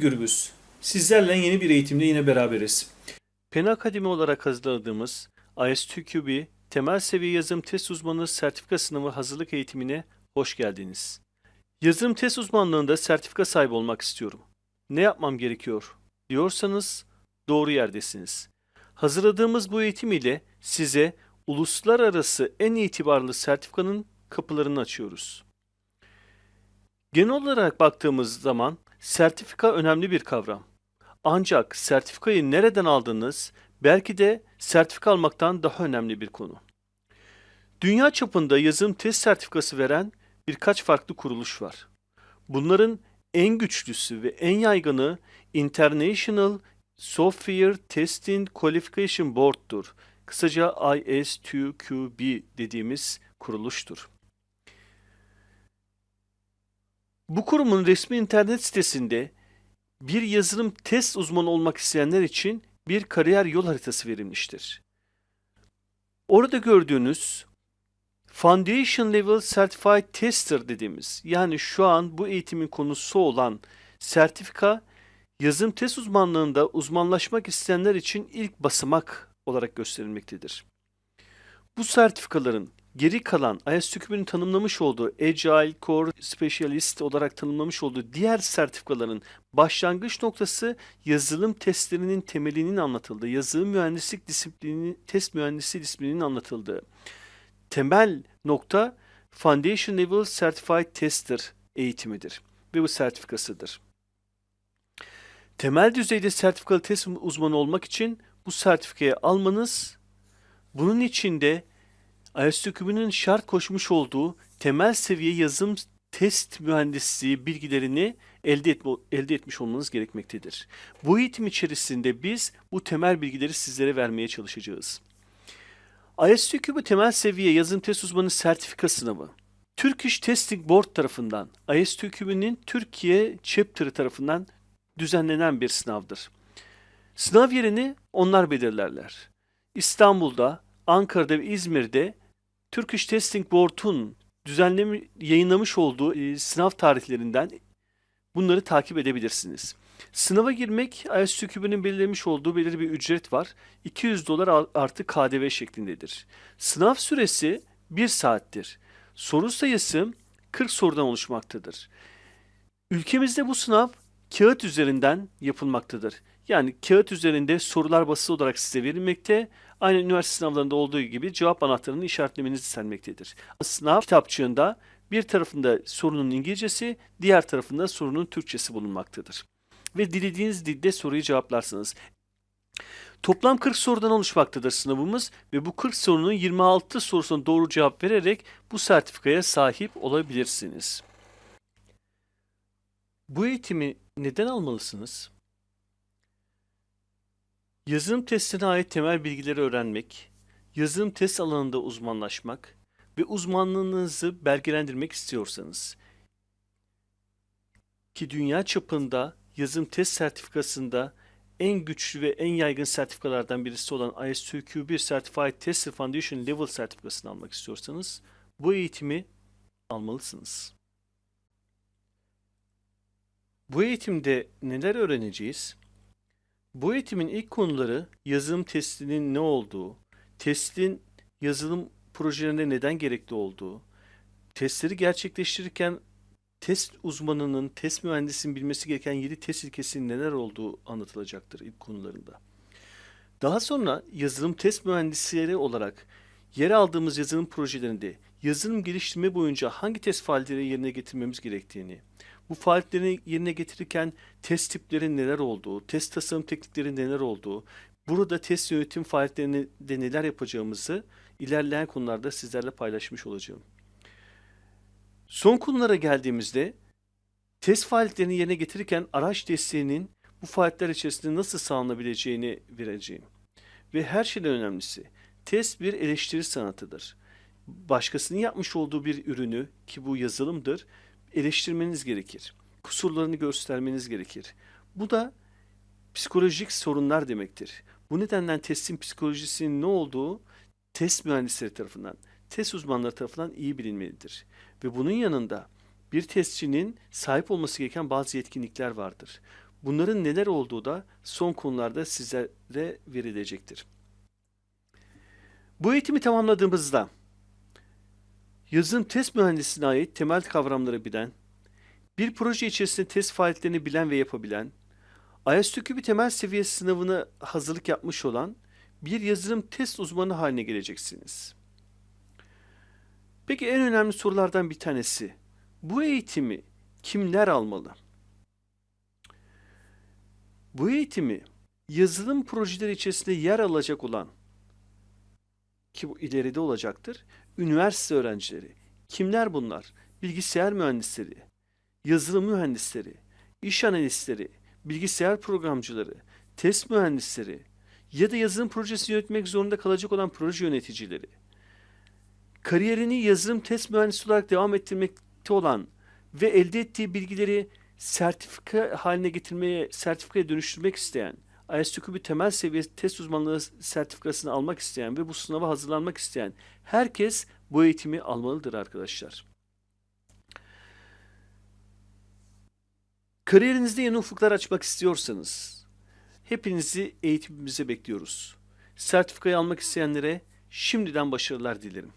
Gürbüz. Sizlerle yeni bir eğitimde yine beraberiz. Pen Akademi olarak hazırladığımız IS2QB temel seviye yazılım test uzmanı sertifika sınavı hazırlık eğitimine hoş geldiniz. Yazılım test uzmanlığında sertifika sahibi olmak istiyorum. Ne yapmam gerekiyor diyorsanız doğru yerdesiniz. Hazırladığımız bu eğitim ile size uluslararası en itibarlı sertifikanın kapılarını açıyoruz. Genel olarak baktığımız zaman sertifika önemli bir kavram. Ancak sertifikayı nereden aldığınız belki de sertifika almaktan daha önemli bir konu. Dünya çapında yazılım test sertifikası veren birkaç farklı kuruluş var. Bunların en güçlüsü ve en yaygını International Software Testing Qualification Board'dur. Kısaca IS2QB dediğimiz kuruluştur. Bu kurumun resmi internet sitesinde bir yazılım test uzmanı olmak isteyenler için bir kariyer yol haritası verilmiştir. Orada gördüğünüz Foundation Level Certified Tester dediğimiz yani şu an bu eğitimin konusu olan sertifika yazılım test uzmanlığında uzmanlaşmak isteyenler için ilk basamak olarak gösterilmektedir. Bu sertifikaların geri kalan IS2Q'nun tanımlamış olduğu Agile Core Specialist olarak tanımlamış olduğu diğer sertifikaların başlangıç noktası yazılım testlerinin temelinin anlatıldığı, yazılım mühendislik disiplini, test mühendisliği disiplininin anlatıldığı temel nokta Foundation Level Certified Tester eğitimidir ve bu sertifikasıdır. Temel düzeyde sertifikalı test uzmanı olmak için bu sertifikayı almanız, bunun için de IS2Q'nun şart koşmuş olduğu temel seviye yazılım test mühendisliği bilgilerini elde, etme, elde etmiş olmanız gerekmektedir. Bu eğitim içerisinde biz bu temel bilgileri sizlere vermeye çalışacağız. IS2Q temel seviye yazılım test uzmanı sertifika sınavı. Turkish Testing Board tarafından IS2Q'nin Türkiye Chapter'ı tarafından düzenlenen bir sınavdır. Sınav yerini onlar belirlerler. İstanbul'da, Ankara'da ve İzmir'de Turkish Testing Board'un düzenlemi yayınlamış olduğu e, sınav tarihlerinden bunları takip edebilirsiniz. Sınava girmek IS2Q'nun belirlemiş olduğu belirli bir ücret var. 200 dolar artı KDV şeklindedir. Sınav süresi 1 saattir. Soru sayısı 40 sorudan oluşmaktadır. Ülkemizde bu sınav kağıt üzerinden yapılmaktadır. Yani kağıt üzerinde sorular basit olarak size verilmekte. Aynı üniversite sınavlarında olduğu gibi cevap anahtarını işaretlemeniz istenmektedir. Sınav kitapçığında bir tarafında sorunun İngilizcesi, diğer tarafında sorunun Türkçesi bulunmaktadır. Ve dilediğiniz dilde soruyu cevaplarsınız. Toplam 40 sorudan oluşmaktadır sınavımız ve bu 40 sorunun 26 sorusuna doğru cevap vererek bu sertifikaya sahip olabilirsiniz. Bu eğitimi neden almalısınız? Yazılım testine ait temel bilgileri öğrenmek, yazılım test alanında uzmanlaşmak ve uzmanlığınızı belgelendirmek istiyorsanız ki dünya çapında yazılım test sertifikasında en güçlü ve en yaygın sertifikalardan birisi olan IS2Q1 Certified Tester Foundation Level sertifikasını almak istiyorsanız bu eğitimi almalısınız. Bu eğitimde neler öğreneceğiz? Bu eğitimin ilk konuları yazılım testinin ne olduğu, testin yazılım projelerinde neden gerekli olduğu, testleri gerçekleştirirken test uzmanının, test mühendisinin bilmesi gereken 7 test ilkesinin neler olduğu anlatılacaktır ilk konularında. Daha sonra yazılım test mühendisleri olarak yer aldığımız yazılım projelerinde yazılım geliştirme boyunca hangi test faaliyetleri yerine getirmemiz gerektiğini, bu faaliyetleri yerine getirirken test tipleri neler olduğu, test tasarım teknikleri neler olduğu, burada test yönetim faaliyetlerinde de neler yapacağımızı ilerleyen konularda sizlerle paylaşmış olacağım. Son konulara geldiğimizde test faaliyetlerini yerine getirirken araç desteğinin bu faaliyetler içerisinde nasıl sağlanabileceğini vereceğim. Ve her şeyden önemlisi test bir eleştiri sanatıdır. Başkasının yapmış olduğu bir ürünü ki bu yazılımdır eleştirmeniz gerekir. Kusurlarını göstermeniz gerekir. Bu da psikolojik sorunlar demektir. Bu nedenle testin psikolojisinin ne olduğu test mühendisleri tarafından, test uzmanları tarafından iyi bilinmelidir. Ve bunun yanında bir testçinin sahip olması gereken bazı yetkinlikler vardır. Bunların neler olduğu da son konularda sizlere verilecektir. Bu eğitimi tamamladığımızda yazılım test mühendisliğine ait temel kavramları bilen, bir proje içerisinde test faaliyetlerini bilen ve yapabilen, gibi temel seviye sınavına hazırlık yapmış olan bir yazılım test uzmanı haline geleceksiniz. Peki en önemli sorulardan bir tanesi, bu eğitimi kimler almalı? Bu eğitimi yazılım projeleri içerisinde yer alacak olan ki bu ileride olacaktır. Üniversite öğrencileri. Kimler bunlar? Bilgisayar mühendisleri, yazılım mühendisleri, iş analistleri, bilgisayar programcıları, test mühendisleri ya da yazılım projesi yönetmek zorunda kalacak olan proje yöneticileri. Kariyerini yazılım test mühendisi olarak devam ettirmekte olan ve elde ettiği bilgileri sertifika haline getirmeye, sertifikaya dönüştürmek isteyen, ISTQB temel seviye test uzmanlığı sertifikasını almak isteyen ve bu sınava hazırlanmak isteyen herkes bu eğitimi almalıdır arkadaşlar. Kariyerinizde yeni ufuklar açmak istiyorsanız hepinizi eğitimimize bekliyoruz. Sertifikayı almak isteyenlere şimdiden başarılar dilerim.